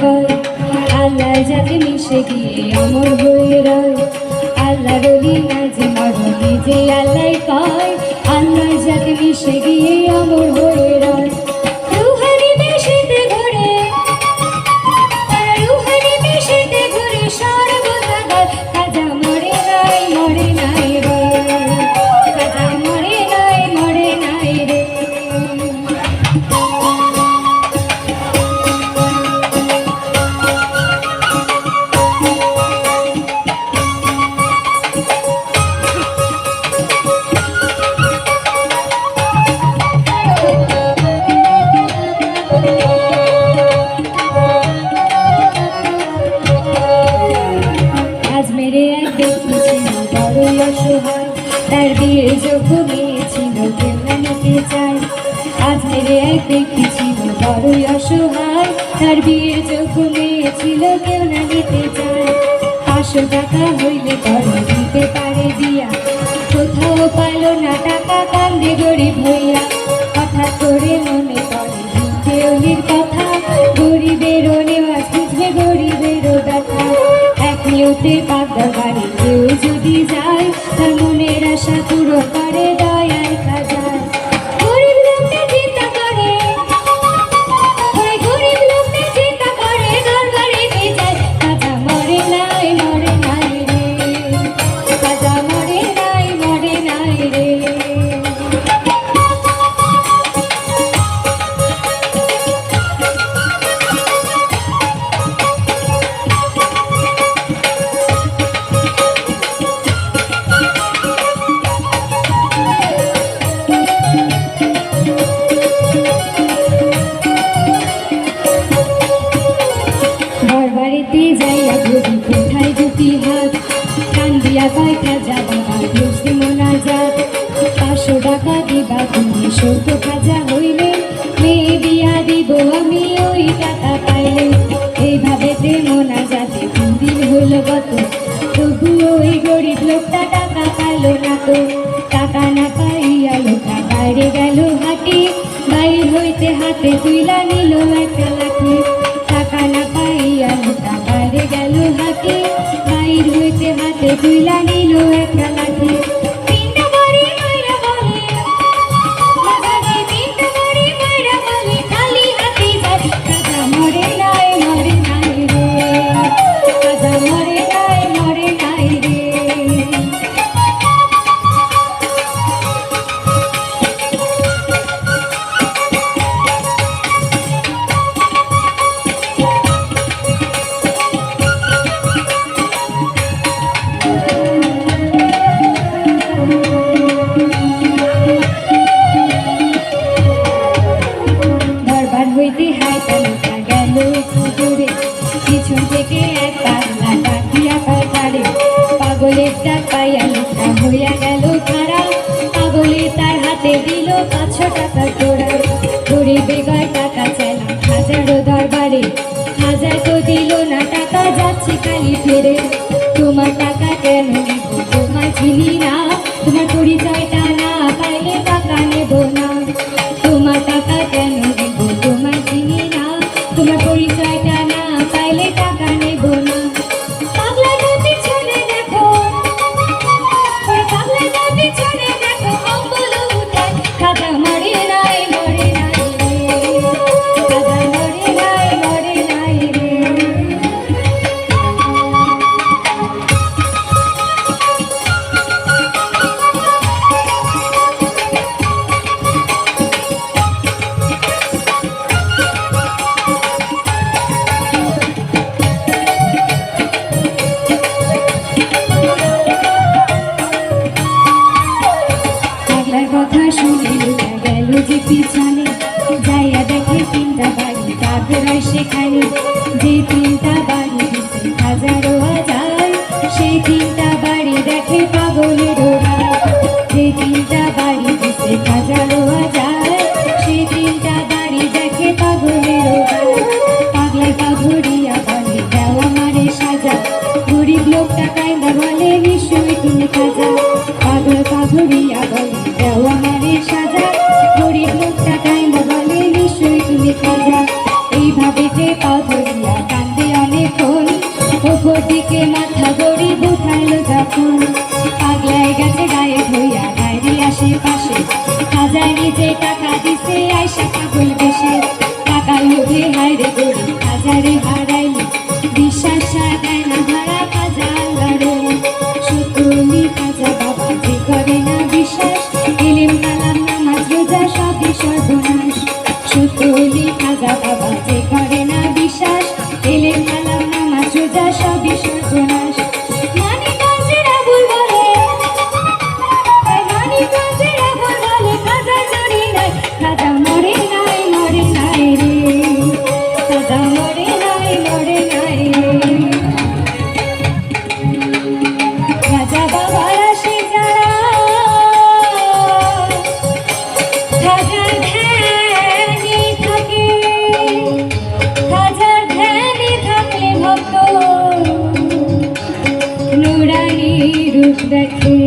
হয় আল্লাহ যাতে মিশে গিয়ে অমর হয়ে রয়। আল্লাহ বলি না যে মরণে, যে আল্লাহ কয় আল্লাহ যাতে মিশে গিয়ে সুবল তার বীর যোগ্য মেয়ে ছিল, কেউ নিতে চায়। আজ মেরে এক ব্যক্তি ছিল, বড়ই অসহায়। তার বীর যোগ্য মেয়ে ছিল, কেউ না নিতে চায়। পাঁচশো টাকা হইলে বড় কেউ যদি যায় তার মনের আশা পুরো করে যাইয়া ধরি কোঠায় দুটি হাত? কান্দিয়া কয়টা যা বাবা ধরছি মোনা যা পাঁচশো টাকা দিবা তুমি সত্য খাজা Baby, let করে বেগায় টাকা চাইলাম। হাজারো দরবারে হাজার তো দিল না টাকা যাচ্ছে খালি ফেরে। কথা শুনে লুকা গেল যে পিছনে যাইয়া দেখে তিনটা বাড়ি, তারপরে সেখানে। যে তিনটা বাড়ি হাজারো হাজার। সেই তিনটা বাড়ি দেখে পাগলের যে তিনটা বাড়ি দিছে হাজারো হাজার। সেই তিনটা বাড়ি দেখে পাগলের পাগলায় পাগড়িয়া বলে, দেও আমারে সাজা। গরিব লোকটা কায়দা বলে, নিশ্চয়ই তুমি খাজা পাগল পাগড়ি পাগলায় গেছে গায়ে ধইয়া বাইরে আশেপাশে। খাজায় নিজে টাকা দিছে আইসা যুগ দেখে